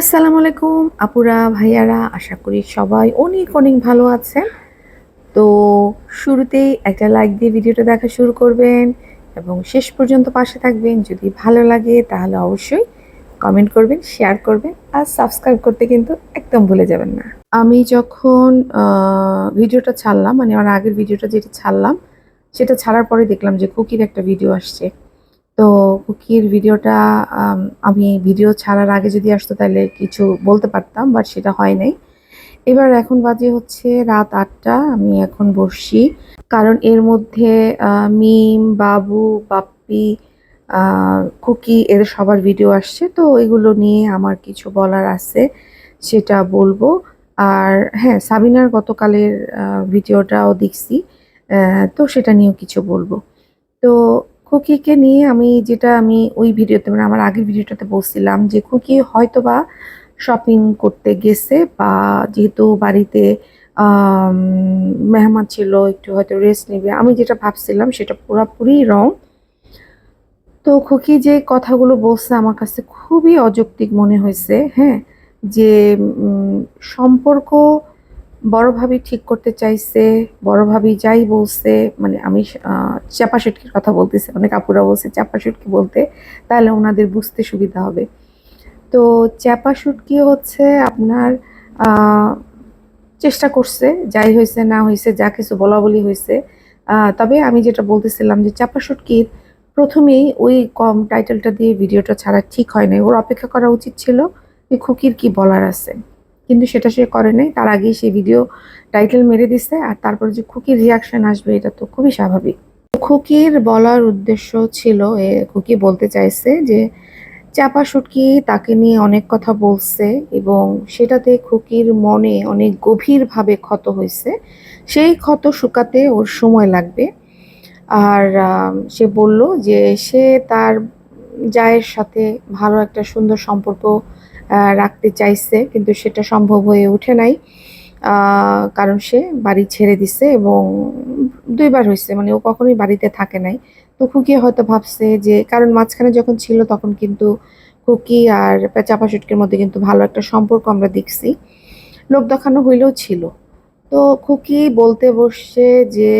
আসসালামু আলাইকুম, আপুরা, ভাইয়ারা, আশা করি সবাই অনেক অনেক ভালো আছেন। তো শুরুতেই একটা লাইক দিয়ে ভিডিওটা দেখা শুরু করবেন এবং শেষ পর্যন্ত পাশে থাকবেন। যদি ভালো লাগে তাহলে অবশ্যই কমেন্ট করবেন শেয়ার করবেন আর সাবস্ক্রাইব করতে কিন্তু একদম ভুলে যাবেন না। আমি যখন ভিডিওটা ছাড়লাম মানে আমার আগের ভিডিওটা যেটা ছাড়লাম, সেটা ছাড়ার পরে দেখলাম যে কুকির একটা ভিডিও আসছে। তো কুকির ভিডিওটা, আমি ভিডিও ছাড়ার আগে যদি আসতো তাহলে কিছু বলতে পারতাম বাট সেটা হয় নাই। এবার এখন বাজে হচ্ছে রাত আটটা, আমি এখন বসছি। কারণ এর মধ্যে মিম, বাবু, বাপ্পি কুকি, এদের সবার ভিডিও আসছে। তো এগুলো নিয়ে আমার কিছু বলার আছে, সেটা বলব। আর হ্যাঁ সাবিনার গতকালের ভিডিওটাও দেখছি তো সেটা নিয়েও কিছু বলব। তো খুকিকে নিয়ে আমি যেটা আমি ওই ভিডিওতে মানে আমার আগের ভিডিওটাতে বলছিলাম যে খুকি হয়তো বা শপিং করতে গেছে বা যেহেতু বাড়িতে মেহমান ছিল, একটু হয়তো রেস্ট নেবে, আমি যেটা ভাবছিলাম সেটা পুরোপুরি রং তো খুকি যে কথাগুলো বলছে আমার কাছে খুবই অযৌক্তিক মনে হয়েছে হ্যাঁ? যে সম্পর্ক বড় ঠিক করতে চাইছে, বড় ভাবি যাই বলছে মানে আমি চাপা শুটকির কথা বলতেছি, অনেক আপুরা বলছে চাপা শুটকি বলতে তাহলে ওনাদের বুঝতে সুবিধা হবে। তো চাপা শুটকি হচ্ছে আপনার চেষ্টা করছে, যাই হয়েছে না হয়েছে, যা কিছু বলা বলি হয়েছে। তবে আমি যেটা বলতেছিলাম যে চাপা শুটকির প্রথমেই ওই কম টাইটেলটা দিয়ে ভিডিওটা ছাড়া ঠিক হয় নাই। ওর অপেক্ষা করা উচিত ছিল যে খুকির কি বলার আছে। কিন্তু সেটা সে করে নাই। তার আগেই সে ভিডিও টাইটেল মেরে দিছে আর তারপরে যে খুকির রিয়াকশন আসবে, এটা তো খুবই স্বাভাবিক। খুকির বলার উদ্দেশ্য ছিল, এ খুকি বলতে চাইছে যে, চাপা শুটকি তাকে নিয়ে অনেক কথা বলছে এবং সেটাতে খুকির মনে অনেক গভীরভাবে ক্ষত হয়েছে। সেই ক্ষত শুকাতে ওর সময় লাগবে। আর সে বলল যে, সে তার জায়ের সাথে ভালো একটা সুন্দর সম্পর্ক রাখতে চাইছে, কিন্তু সেটা সম্ভব হয়ে ওঠে নাই। কারণ সে বাড়ি ছেড়ে দিছে এবং দুইবার হয়েছে মানে ও কখনোই বাড়িতে থাকে নাই। তো খুকি হয়তো ভাবছে যে, কারণ মাঝখানে যখন ছিল তখন কিন্তু খুকি আর চাপা শুটকির মধ্যে কিন্তু ভালো একটা সম্পর্ক আমরা দেখছি। লোক দেখানো হইলেও ছিল। তো খুকি বলতে বসছে যে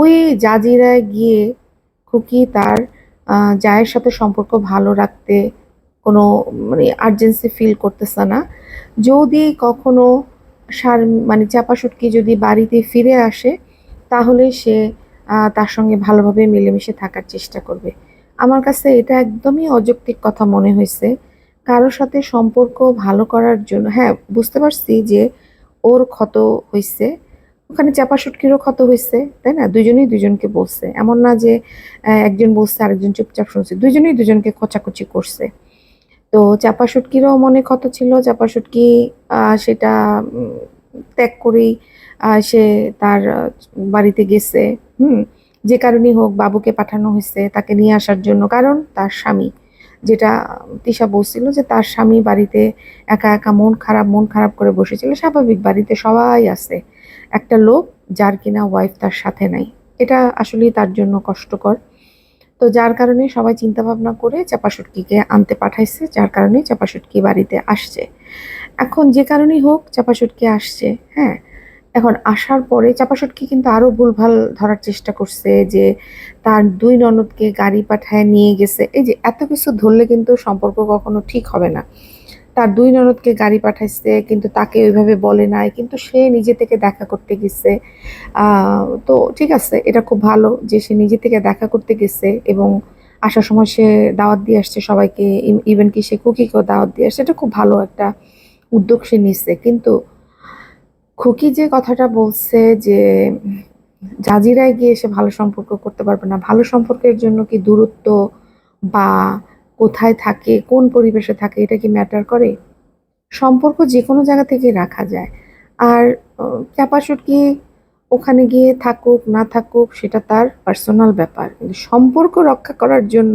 ওই জাজিরায় গিয়ে খুকি তার জায়ের সাথে সম্পর্ক ভালো রাখতে কোনো মানে আর্জেন্সি ফিল করতেছে না। যদি কখনো সার মানে চাপা শুটকি যদি বাড়িতে ফিরে আসে, তাহলে সে তার সঙ্গে ভালোভাবে মিলেমিশে থাকার চেষ্টা করবে। আমার কাছে এটা একদমই অযৌক্তিক কথা মনে হয়েছে। কারোর সাথে সম্পর্ক ভালো করার জন্য হ্যাঁ বুঝতে পারছি যে ওর ক্ষত হয়েছে ওখানে চাপা শুটকিরও ক্ষত হয়েছে তাই না? দুজনেই দুজনকে বলছে। এমন না যে একজন বলছে আরেকজন চুপচাপ শুনছে। দুজনেই দুজনকে খোঁচাখুচি করছে। তো চাপা শুটকিরও মনে ক্ষত ছিল। চাপা আহ, সেটা ত্যাগ করেই সে তার বাড়িতে গেছে। হুম? যে কারণেই হোক বাবুকে পাঠানো হয়েছে তাকে নিয়ে আসার জন্য। কারণ তার স্বামী। যেটা তিশা বলছিল যে তার স্বামী বাড়িতে একা একা মন খারাপ মন খারাপ করে বসেছিল। স্বাভাবিক বাড়িতে সবাই আছে। একটা লোক যার কিনা ওয়াইফ তার সাথে নাই। এটা আসলেই তার জন্য কষ্টকর। তো যার কারণে সবাই চিন্তা ভাবনা করে চাপাশুটকিকে আনতে পাঠাইছে, যার কারণে চাপাশুটকি বাড়িতে আসছে। এখন যে কারণেই হোক চাপাশুটকি আসছে হ্যাঁ? এখন আসার পরে চাপাশুটকি কিন্তু আরও ভুলভাল ধরার চেষ্টা করছে যে তার দুই ননদকে গাড়ি পাঠায় নিয়ে গেছে। এই যে এত কিছু ধরলে কিন্তু সম্পর্ক কখনো ঠিক হবে না। তার দুই ননদকে গাড়ি পাঠাইছে, কিন্তু তাকে ওইভাবে বলে নাই, কিন্তু সে নিজে থেকে দেখা করতে গেছে। তো ঠিক আছে, এটা খুব ভালো যে সে নিজে থেকে দেখা করতে গেছে এবং আসার সময় সে দাওয়াত দিয়ে আসছে সবাইকে ইভেন কি সে কুকিকেও দাওয়াত দিয়ে আসছে, এটা খুব ভালো একটা উদ্যোগ সে নিচ্ছে কিন্তু খুকি যে কথাটা বলছে যে জাজিরায় গিয়ে সে ভালো সম্পর্ক করতে পারবে না, ভালো সম্পর্কের জন্য কি দূরত্ব বা কোথায় থাকে কোন পরিবেশে থাকে এটা কি ম্যাটার করে? সম্পর্ক যে কোনো জায়গা থেকে রাখা যায়। আর আহ, চাপা শুটকি ওখানে গিয়ে থাকুক না থাকুক সেটা তার পার্সোনাল ব্যাপার। কিন্তু সম্পর্ক রক্ষা করার জন্য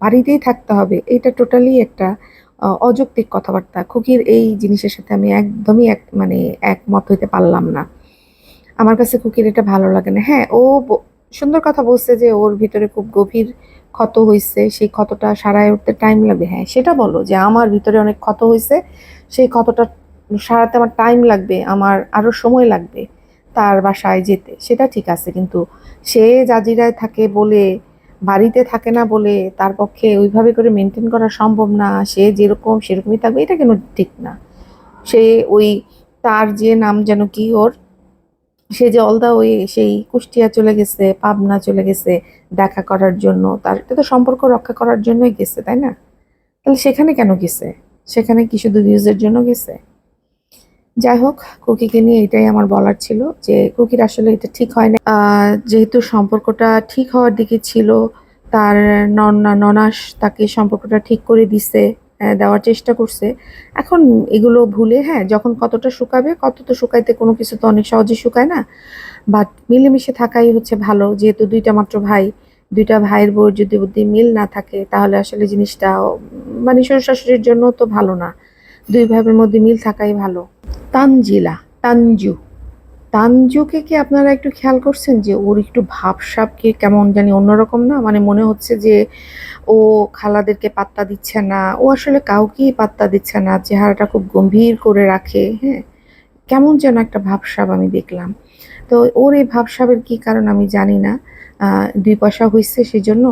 বাড়িতেই থাকতে হবে এটা টোটালি একটা অযৌক্তিক কথাবার্তা। খুকির এই জিনিসের সাথে আমি একদমই এক মানে একমত হইতে পারলাম না। আমার কাছে খুকির এটা ভালো লাগে না। হ্যাঁ ও সুন্দর কথা বলছে যে ওর ভিতরে খুব গভীর ক্ষত হয়েছে সেই ক্ষতটা সারায় উঠতে টাইম লাগবে হ্যাঁ সেটা বলো যে আমার ভিতরে অনেক ক্ষত হয়েছে সেই ক্ষতটা সারাতে আমার টাইম লাগবে, আমার আরও সময় লাগবে তার বাসায় যেতে। সেটা ঠিক আছে, কিন্তু সে জাজিরায় থাকে বলে, বাড়িতে থাকে না বলে তার পক্ষে ওইভাবে করে মেনটেন করা সম্ভব না। সে যেরকম, সেরকমই থাকবে, এটা কেন ঠিক না। সে ওই তার যে নাম যেন কি ওর সে যে অলদা ওই সেই কুষ্টিয়া চলে গেছে, পাবনা চলে গেছে দেখা করার জন্য, তার এটা তো সম্পর্ক রক্ষা করার জন্যই গেছে, তাই না? তাহলে সেখানে কেন গেছে? সেখানে কি শুধু ভিউজের জন্য গেছে? যাই হোক, কুকিকে নিয়ে এটাই আমার বলার ছিল যে কুকির আসলে এটা ঠিক হয় না যেহেতু সম্পর্কটা ঠিক হওয়ার দিকে ছিল, তার ননা, ননাস তাকে সম্পর্কটা ঠিক করে দিছে। দেওয়ার চেষ্টা করছে। এখন এগুলো ভুলে হ্যাঁ যখন কতটা শুকাবে কত তো শুকাইতে কোনো কিছু তো অনেক সহজে শুকায় না। বাট মিলেমিশে থাকাই হচ্ছে ভালো। যেহেতু দুইটা মাত্র ভাই, দুইটা ভাইয়ের বউর যদি বুদ্ধি মিল না থাকে, তাহলে আসলে জিনিসটা মানে শ্বশুর শাশুড়ির জন্য তো ভালো না। দুই ভাইয়ের মধ্যে মিল থাকাই ভালো। তানজিলা, তানজু। তানজুকে কি আপনারা একটু খেয়াল করছেন যে ওর একটু ভাবসাব কি কেমন জানি অন্যরকম না? মানে মনে হচ্ছে যে ও খালাদেরকে পাত্তা দিচ্ছে না। ও আসলে কাউকেই পাত্তা দিচ্ছে না, চেহারাটা খুব গম্ভীর করে রাখে হ্যাঁ। কেমন যেন একটা ভাবসাব আমি দেখলাম। তো ওর এই ভাবসাবের কি কারণ আমি জানি না। দুই পয়সা হয়েছে সেজন্য।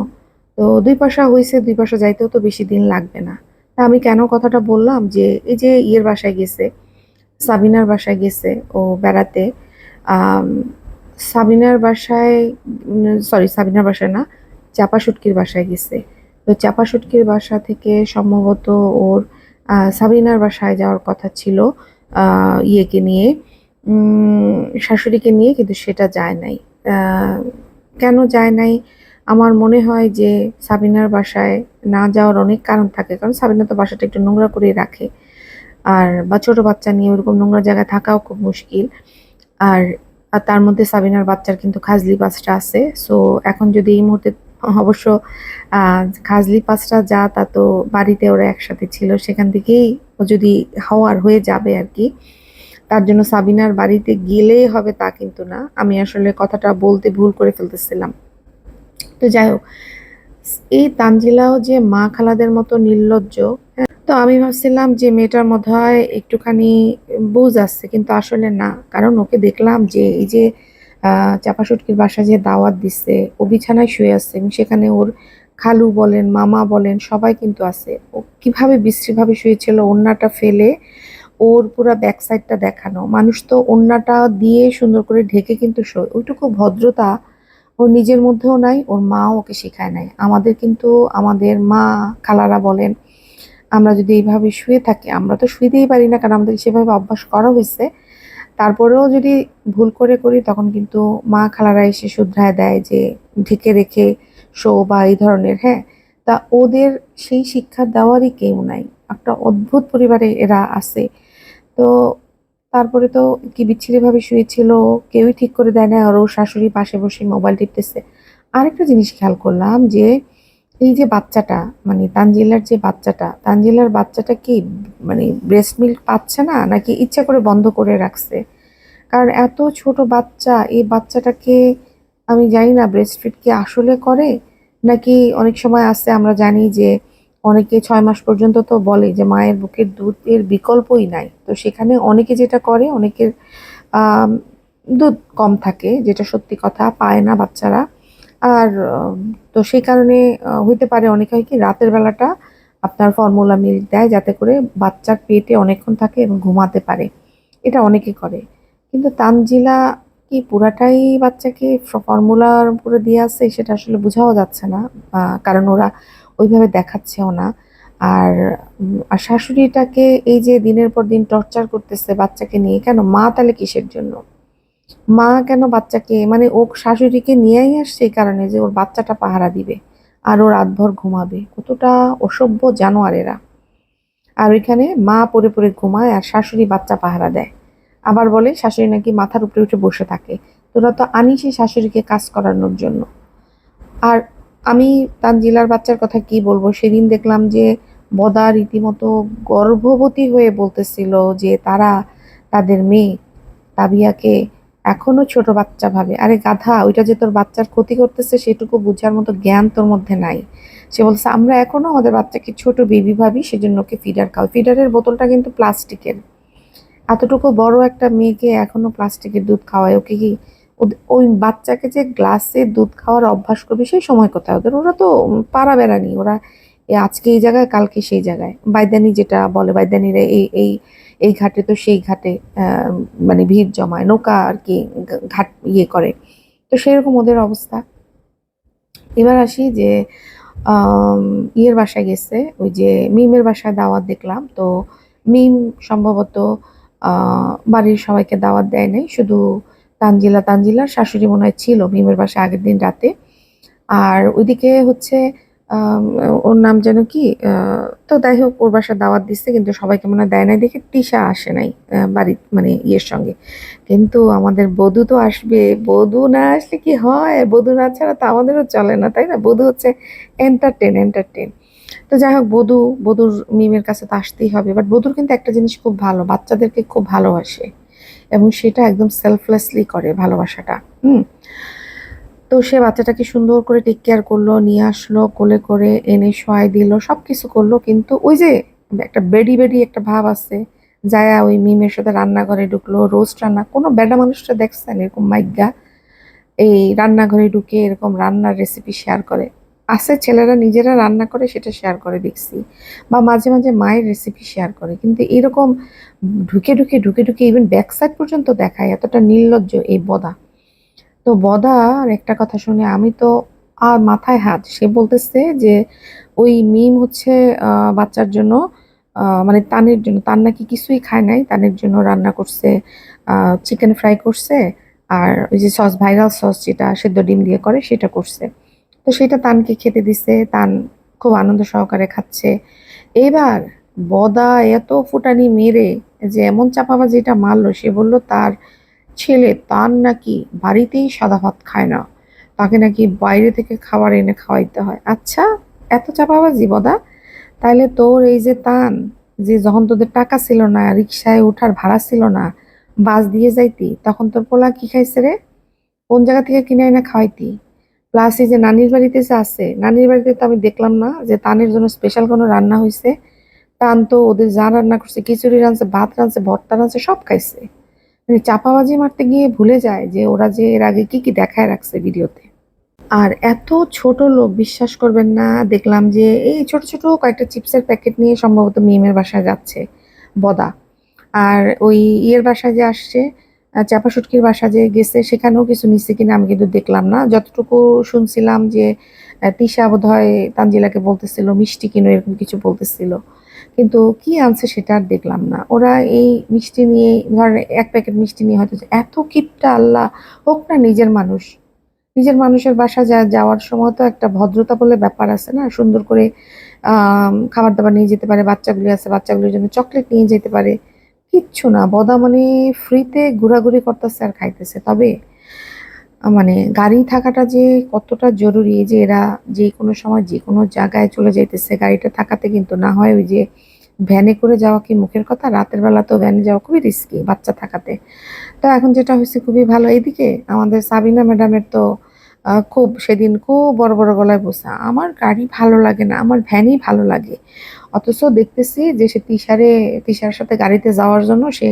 তো দুই পয়সা হয়েছে দুই পয়সা যাইতেও তো বেশি দিন লাগবে না। তা আমি কেন কথাটা বললাম যে, এই যে ইয়ের বাসায় গেছে, সাবিনার বাসায় গেছে ও বেড়াতে সাবিনার বাসায় সরি সাবিনার বাসায় না, চাপা শুটকির বাসায় গেছে। তো চাপা শুটকির বাসা থেকে সম্ভবত ওর সাবিনার বাসায় যাওয়ার কথা ছিল ইয়েকে নিয়ে। শাশুড়িকে নিয়ে কিন্তু সেটা যায় নাই। কেন যায় নাই? আমার মনে হয় যে সাবিনার বাসায় না যাওয়ার অনেক কারণ থাকে, কারণ সাবিনা তো বাসাটা একটু নোংরা করে রাখে। আর, বা ছোটো বাচ্চা নিয়ে ওরকম নোংরা জায়গায় থাকাও খুব মুশকিল। আর আর তার মধ্যে সাবিনার বাচ্চার কিন্তু খাজলি বাসটা আছে। সো, এখন যদি এই মুহূর্তে অবশ্য খাজলি পাঁচটা যা তা তো বাড়িতে ওরা একসাথে ছিল সেখান থেকেই ও যদি হওয়ার হয়ে যাবে আর কি তার জন্য সাবিনার বাড়িতে গেলেই হবে তা কিন্তু না। আমি আসলে কথাটা বলতে ভুল করে ফেলতেছিলাম। তো যাই হোক এই তানজিলাও যে মা খালাদের মতো নির্লজ্জ হ্যাঁ, তো আমি ভাবছিলাম যে মেয়েটার মধ্যে হয় একটুখানি বুঝ আসছে কিন্তু আসলে না। কারণ ওকে দেখলাম যে এই যে চাপা শুটকির বাসা যে দাওয়াত দিচ্ছে ও বিছানায় শুয়ে আছে এবং সেখানে ওর খালু বলেন, মামা বলেন, সবাই কিন্তু আছে। ও কীভাবে বিশ্রীভাবে শুয়েছিল, ওড়নাটা ফেলে ওর পুরো ব্যাক সাইডটা দেখানো। মানুষ তো ওড়নাটা দিয়ে সুন্দর করে ঢেকে কিন্তু শোয়। ওইটুকু ভদ্রতা ওর নিজের মধ্যেও নাই, ওর মা ওকে শেখায় নাই। আমাদের কিন্তু আমাদের মা খালারা বলেন, আমরা যদি এইভাবে শুয়ে থাকি, আমরা তো শুইতেই পারি না, কারণ আমাদের সেভাবে অভ্যাস করা হয়েছে। তারপরেও যদি ভুল করে করি, তখন কিন্তু মা খালারা এসে শুধরায় দেয় যে ঢেকে রেখে শো বা এই ধরনের হ্যাঁ? তা ওদের সেই শিক্ষা দেওয়ারই কেউ নাই। একটা অদ্ভুত পরিবারে এরা আছে। তো তারপরে তো কি বিচ্ছিরিভাবে শুয়েছিল, কেউই ঠিক করে দেয় না আর ওর শাশুড়ি পাশে বসে মোবাইল টিপতেছে। আরেকটা জিনিস খেয়াল করলাম যে এই যে বাচ্চাটা মানে তানজিলার যে বাচ্চাটা, তানজিলার বাচ্চাটা কি মানে ব্রেস্ট মিল্ক পাচ্ছে না, নাকি ইচ্ছা করে বন্ধ করে রাখছে? কারণ এত ছোট বাচ্চা, এই বাচ্চাটাকে আমি জানি না ব্রেস্ট ফিড কি আসলে করে? নাকি অনেক সময় আছে আমরা জানি যে অনেকে ছয় মাস পর্যন্ত তো বলে যে মায়ের বুকের দুধের বিকল্পই নাই। তো সেখানে অনেকে যেটা করে, অনেকের দুধ কম থাকে, যেটা সত্যি কথা, পায় না বাচ্চারা। আর তো সেই কারণে হইতে পারে অনেকে হয় কি, রাতের বেলাটা আপনার ফর্মুলা মিল্ক দেয় যাতে করে বাচ্চার পেটে অনেকক্ষণ থাকে এবং ঘুমাতে পারে। এটা অনেকে করে। কিন্তু তানজিলা কি পুরাটাই বাচ্চাকে ফর্মুলার উপরে দিয়ে আছে সেটা আসলে বোঝাও যাচ্ছে না কারণ ওরা ওইভাবে দেখাচ্ছেও না। আর আর শাশুড়িটাকে এই যে দিনের পর দিন টর্চার করতেছে বাচ্চাকে নিয়ে, কেন? মা তাহলে কিসের জন্য? মা কেন বাচ্চাকে মানে ও শাশুড়িকে নিয়েই আসছে এই কারণে যে ওর বাচ্চাটা পাহারা দিবে আর ও রাতভর ঘুমাবে। কতটা অসভ্য জানোয়ার এরা আর ওইখানে মা পরে পরে ঘুমায় আর শাশুড়ি বাচ্চা পাহারা দেয়। আবার বলে শাশুড়ি নাকি মাথার উপরে উঠে বসে থাকে। তোরা তো আনিসই শাশুড়িকে কাজ করানোর জন্য। আর আমি তানজিলার বাচ্চার কথা কি বলব? সেদিন দেখলাম যে বদা রীতিমতো গর্ভবতী হয়ে বলতেছিল যে তারা তাদের মেয়ে তাবিয়াকে এখনও ছোট বাচ্চা ভাবে। আরে গাধা, ওইটা যে তোর বাচ্চার ক্ষতি করতেছে সেটুকু বোঝার মতো জ্ঞান তোর মধ্যে নাই। সে বলছে, আমরা এখনও আমাদের বাচ্চাকে ছোট বেবি ভাবি, সেজন্য ওকে ফিডার খাও ফিডারের বোতলটা কিন্তু প্লাস্টিকের। এতটুকু বড় একটা মেয়েকে এখনও প্লাস্টিকের দুধ খাওয়ায়। ওকে কি ওই বাচ্চাকে যে গ্লাসে দুধ খাওয়ার অভ্যাস করবে, সেই সময় কোথায়? ওদের, ওরা তো পাড়া বেড়ানি। ওরা আজকে এই জায়গায়, কালকে সেই জায়গায়। বাইদানি যেটা বলে, বাইদানিরা এই এই এই ঘাটে তো সেই ঘাটে মানে ভিড় জমায়, নৌকা আর কি ঘাট ইয়ে করে। তো সেরকম ওদের অবস্থা। এবার আসি যে ইয়ের বাসায় গেছে, ওই যে মিমের বাসায় দাওয়াত দেখলাম। তো মিম সম্ভবত বাড়ির সবাইকে দাওয়াত দেয় নাই, শুধু তানজিলা তানজিলার শাশুড়ি মনে হয় ছিল মিমের বাসায় আগের দিন রাতে। আর ওইদিকে হচ্ছে ওর নাম যেন কি তো যাই হোক, ওর বাসা দাওয়াত দিচ্ছে, কিন্তু সবাইকে মনে দেয় নাই। দেখে তিশা আসে নাই বাড়ির মানে ইয়ের সঙ্গে। কিন্তু আমাদের বধূ তো আসবে। বধু না আসলে কি হয়? বধু না ছাড়া তো আমাদেরও চলে না, তাই না? বধু হচ্ছে এন্টারটেন এন্টারটেন তো যাই হোক, বধু, বধূর মিমের কাছে তো আসতেই হবে। বাট বধূর কিন্তু একটা জিনিস খুব ভালো, বাচ্চাদেরকে খুব ভালোবাসে। এবং সেটা একদম সেলফলেসলি করে ভালোবাসাটা, হুম? তো সে বাচ্চাটাকে সুন্দর করে টেক কেয়ার করল, নিয়ে আসলো, কোলে করে এনে শোয়াই দিল সব কিছু করল। কিন্তু ওই যে একটা বেডি বেডি একটা ভাব আছে যায়া ওই মিমের সাথে রান্নাঘরে ঢুকলো রোস্ট রান্না, কোনো বেডা মানুষটা দেখছেন এরকম মাইগা এই রান্নাঘরে ঢুকে এরকম রান্নার রেসিপি শেয়ার করে। আছে ছেলেরা নিজেরা রান্না করে, সেটা শেয়ার করে দেখছি। বা মাঝে মাঝে মায়ের রেসিপি শেয়ার করে। কিন্তু এরকম ঢুকে ঢুকে ঢুকে ঢুকে ইভেন ব্যাক সাইড পর্যন্ত দেখায়, এতটা নির্লজ্জ এই বদা। তো বদা, আর একটা কথা শুনে আমি তো আর মাথায় হাত, সে বলতেছে যে ওই মিম হচ্ছে বাচ্চার জন্য মানে তানের জন্য তার নাকি কিছুই খায় নাই, তানের জন্য রান্না করছে চিকেন ফ্রাই করছে, আর ওই যে সস ভাইরাল সস যেটা সেদ্ধ ডিম দিয়ে করে সেটা করছে। তো সেটা তানকে খেতে দিছে, তান খুব আনন্দ সহকারে খাচ্ছে। এবার বদা এত ফুটানি মেরে যে এমন চাপাবাজিটা মারলো, সে বলল তার ছেলে তার নাকি বাড়িতেই সাদা ভাত খায় না। তাকে নাকি বাইরে থেকে খাবার এনে খাওয়াইতে হয়। আচ্ছা এত চাপাবাজি বদা। তাইলে তোর এই যে তান, যে যখন তোদের টাকা ছিল না রিক্সায় ওঠার ভাড়া ছিল না, বাস দিয়ে যাইতি, তখন তোর পোলা কি খাইছে রে? কোন জায়গা থেকে কিনে এনে খাওয়াইতি? প্লাস এই যে নানির বাড়িতে যে আছে, নানির বাড়িতে তো আমি দেখলাম না যে তানের জন্য স্পেশাল কোনো রান্না হয়েছে টান তো ওদের যা রান্না করছে, খিচুড়ি রাঁধছে, ভাত রাঁধছে, ভর্তা রাঁধছে, সব খাইছে। মানে চাপাবাজি মারতে গিয়ে ভুলে যায় যে ওরা যে এর আগে কি কি দেখায় রাখছে ভিডিওতে। আর এত ছোট লোক বিশ্বাস করবেন না, দেখলাম যে এই ছোট ছোট কয়েকটা চিপসের প্যাকেট নিয়ে সম্ভবত মিমের বাসায় যাচ্ছে বদা। আর ওই ইয়ের বাসায় যে আসছে চাপা শুটকির বাসা যে গেছে, সেখানেও কিছু নিচ্ছে কিনা আমি কিন্তু দেখলাম না। যতটুকু শুনছিলাম যে তিশা বোধ হয় তানজিলাকে বলতেছিল, মিষ্টি কিনো এরকম কিছু বলতেছিল। কিন্তু কি আনছে সেটা আর দেখলাম না। ওরা এই মিষ্টি নিয়ে, ধর এক প্যাকেট মিষ্টি নিয়ে হয়তো এত কিপটা আল্লাহ হোক না নিজের মানুষ। নিজের মানুষের বাসা যা যাওয়ার সময় তো একটা ভদ্রতা বলে ব্যাপার আছে না? সুন্দর করে খাবার দাবার নিয়ে যেতে পারে, বাচ্চাগুলি আছে, বাচ্চাগুলির জন্য চকলেট নিয়ে যেতে পারে। কিচ্ছু না বদা মানে ফ্রিতে ঘোরাঘুরি করতেছে আর খাইতেছে। তবে মানে গাড়ি থাকাটা যে কতটা জরুরি, যে এরা যে কোনো সময় যে কোনো জায়গায় চলে যাইতেছে, গাড়িটা থাকাতে কিন্তু না হয় ওই যে ভ্যানে করে যাওয়া কি মুখের কথা? রাতের বেলা তো ভ্যানে যাওয়া খুবই রিস্কি বাচ্চা থাকাতে। তো এখন যেটা হয়েছে খুবই ভালো। এইদিকে আমাদের সাবিনা ম্যাডামের তো খুব সেদিন খুব বড় বড় গলায় বসা আমার গাড়ি ভালো লাগে না, আমার ভ্যানই ভালো লাগে। অথচ দেখতেছি যে সে তিশারে, তিশার সাথে গাড়িতে যাওয়ার জন্য সে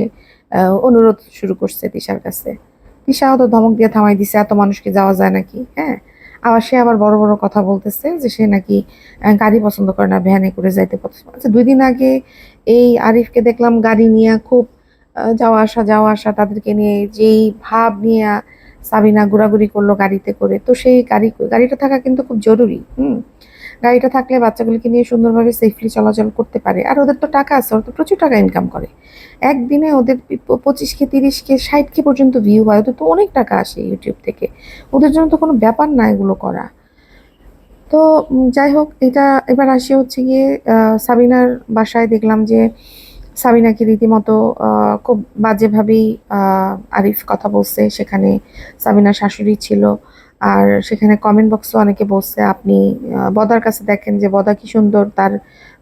অনুরোধ শুরু করছে তিশার কাছে। তিশাও তো ধমক দিয়ে থামাই দিছে, এত মানুষকে যাওয়া যায় নাকি? হ্যাঁ? আবার সে আবার বড় বড় কথা বলতেছে যে সে নাকি গাড়ি পছন্দ করে না, ভ্যানে করে যাইতে পছন্দ আচ্ছা দুই দিন আগে এই আরিফকে দেখলাম গাড়ি নিয়ে খুব যাওয়া আসা যাওয়া আসা তাদেরকে নিয়ে যেই ভাব নিয়ে সাবিনা ঘোরাঘুরি করল গাড়িতে করে। তো সেই গাড়ি, গাড়িটা থাকা কিন্তু খুব জরুরি, হুম? গাড়িটা থাকলে বাচ্চাগুলিকে নিয়ে সুন্দরভাবে সেফলি চলাচল করতে পারে। আর ওদের তো টাকা আছে, ওরা তো প্রচুর টাকা ইনকাম করে। একদিনে ওদের পঁচিশ কে তিরিশ কে ষাট কে পর্যন্ত ভিউ হয়, ওদের তো অনেক টাকা আসে ইউটিউব থেকে। ওদের জন্য তো কোনো ব্যাপার না এগুলো করা। তো যাই হোক, এটা এবার আসি হচ্ছে গিয়ে সাবিনার বাসায় দেখলাম যে, সাবিনাকে রীতিমতো খুব বাজেভাবেই আরিফ কথা বলছে। সেখানে সাবিনার শাশুড়ি ছিল। আর সেখানে কমেন্ট বক্সে অনেকে বলছে আপনি বদার কাছে দেখেন যে বদা কি সুন্দর তার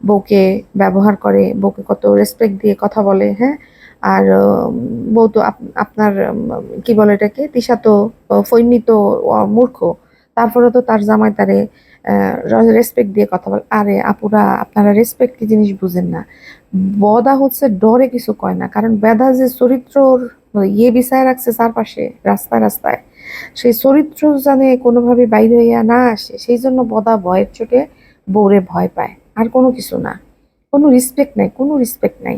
বউকে ব্যবহার করে বউকে কত রেসপেক্ট দিয়ে কথা বলে। হ্যাঁ? আর বউ তো আপ- আপনার কি বলে এটাকে তিশা তো আহ, ফৈন্নি তো মূর্খ। তারপরে তো তার জামাই তারে রেসপেক্ট দিয়ে কথা বলে। আরে আপুরা আপনারা রেসপেক্ট কি জিনিস বুঝেন না। বদা হচ্ছে ডরে কিছু কয় না। কারণ বেদা যে চরিত্রর ইয়ে বিছায় রাখছে চারপাশে রাস্তায় রাস্তায় সেই চরিত্র জানে কোনোভাবে বাইরে হইয়া না আসে, সেই জন্য বদা ভয়ের চোটে বউরে ভয় পায়। আর কোনো কিছু না। কোনো রেসপেক্ট নাই, কোনো রেসপেক্ট নাই।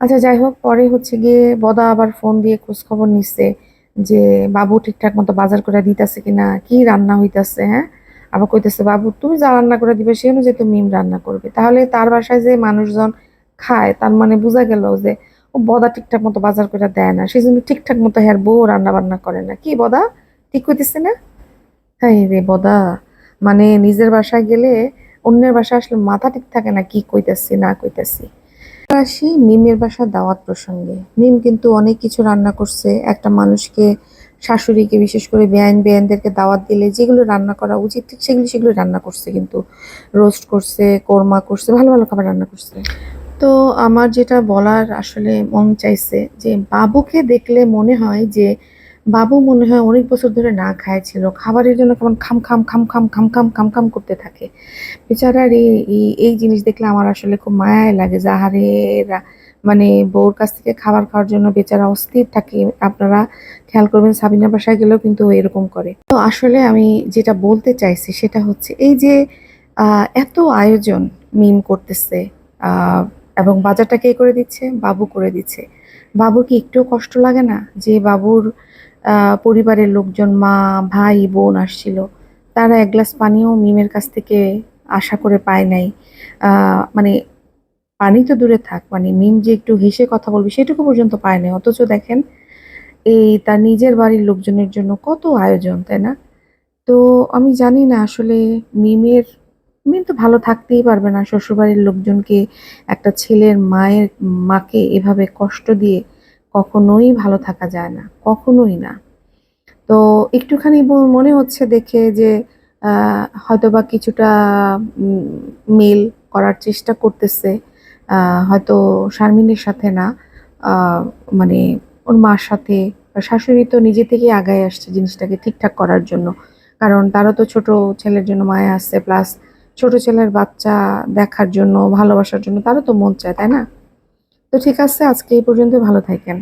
আচ্ছা যাই হোক, পরে হচ্ছে গিয়ে বদা আবার ফোন দিয়ে খোঁজখবর নিচ্ছে যে, বাবু ঠিকঠাক মতো বাজার করে দিতেছে কিনা? কি রান্না হইতাছে হ্যাঁ? আবার কইতেছে, বাবু, তুমি যা রান্না করে দিবে, সে অনুযায়ী তুমি রান্না করবে। তাহলে তার বাসায় যে মানুষজন খায়, তার মানে বোঝা গেল যে ও বদা ঠিকঠাক মতো বাজার করে দেয় না। সেই জন্য ঠিকঠাক মতো হ্যার বউ রান্না বান্না করে না। কি বদা? ঠিক কইতেছে না? হ্যাঁ রে বদা। মানে নিজের বাসায় গেলে অন্যের বাসায় আসলে মাথা ঠিক থাকে না কি কইতাছি, না কইতাছি। আসি মিমের বাসা দাওয়াত প্রসঙ্গে। মিম কিন্তু অনেক কিছু রান্না করছে। একটা মানুষকে, শাশুড়িকে বিশেষ করে বেআইন বেআইনদেরকে দাওয়াত দিলে যেগুলো রান্না করা উচিত, ঠিক সেগুলো সেগুলো রান্না করছে কিন্তু। রোস্ট করছে, কোরমা করছে, ভালো ভালো খাবার রান্না করছে। তো আমার যেটা বলার আসলে মন চাইছে যে বাবুকে দেখলে মনে হয় যে বাবু মনে হয় অনেক বছর ধরে না খাইছিল খাবারের জন্য কেমন খাম খাম খাম খাম খাম খাম খাম খাম করতে থাকে। বেচারার এই, এই- জিনিস দেখলে আমার আসলে খুব মায়াই লাগে যে আহারে, এরা মানে বউর কাছ থেকে খাবার খাওয়ার জন্য বেচারা অস্থির থাকে। আপনারা খেয়াল করবেন সাবিনা বাসায় গেলেও কিন্তু এরকম করে। তো আসলে আমি যেটা বলতে চাইছি সেটা হচ্ছে এই যে এত আয়োজন মিম করতেছে এবং বাজারটা কে করে দিচ্ছে? বাবু করে দিচ্ছে। বাবুর কি একটুও কষ্ট লাগে না যে বাবুর পরিবারের লোকজন, মা, ভাই, বোন আসছিল? তারা এক গ্লাস পানিও মিমের কাছ থেকে আশা করে পায় নাই। মানে পানি তো দূরে থাক মানে মিম যে একটু হেসে কথা বলবে সেটুকু পর্যন্ত পায় নাই। অথচ দেখেন, এই তার নিজের বাড়ির লোকজনের জন্য কত আয়োজন, তাই না? তো আমি জানি না আসলে মিমের মিম তো ভালো থাকতেই পারবে না। শ্বশুরবাড়ির লোকজনকে একটা ছেলের মায়ের, মাকে এভাবে কষ্ট দিয়ে কখনোই ভালো থাকা যায় না, কখনোই না। তো একটুখানি মনে হচ্ছে দেখে যে হয়তোবা কিছুটা মেল করার চেষ্টা করতেছে। হয়তো শারমিনের সাথে না মানে ওর মার সাথে। শাশুড়ি তো নিজে থেকেই আগায় আসছে জিনিসটাকে ঠিকঠাক করার জন্য। কারণ তারও তো ছোট ছেলের জন্য মায়া আসছে প্লাস ছোট ছেলের বাচ্চা দেখার জন্য, ভালোবাসার জন্য, তারও তো মন চায়, তাই না? তো ঠিক আছে, আজকে এই পর্যন্ত ভালো থাকেন।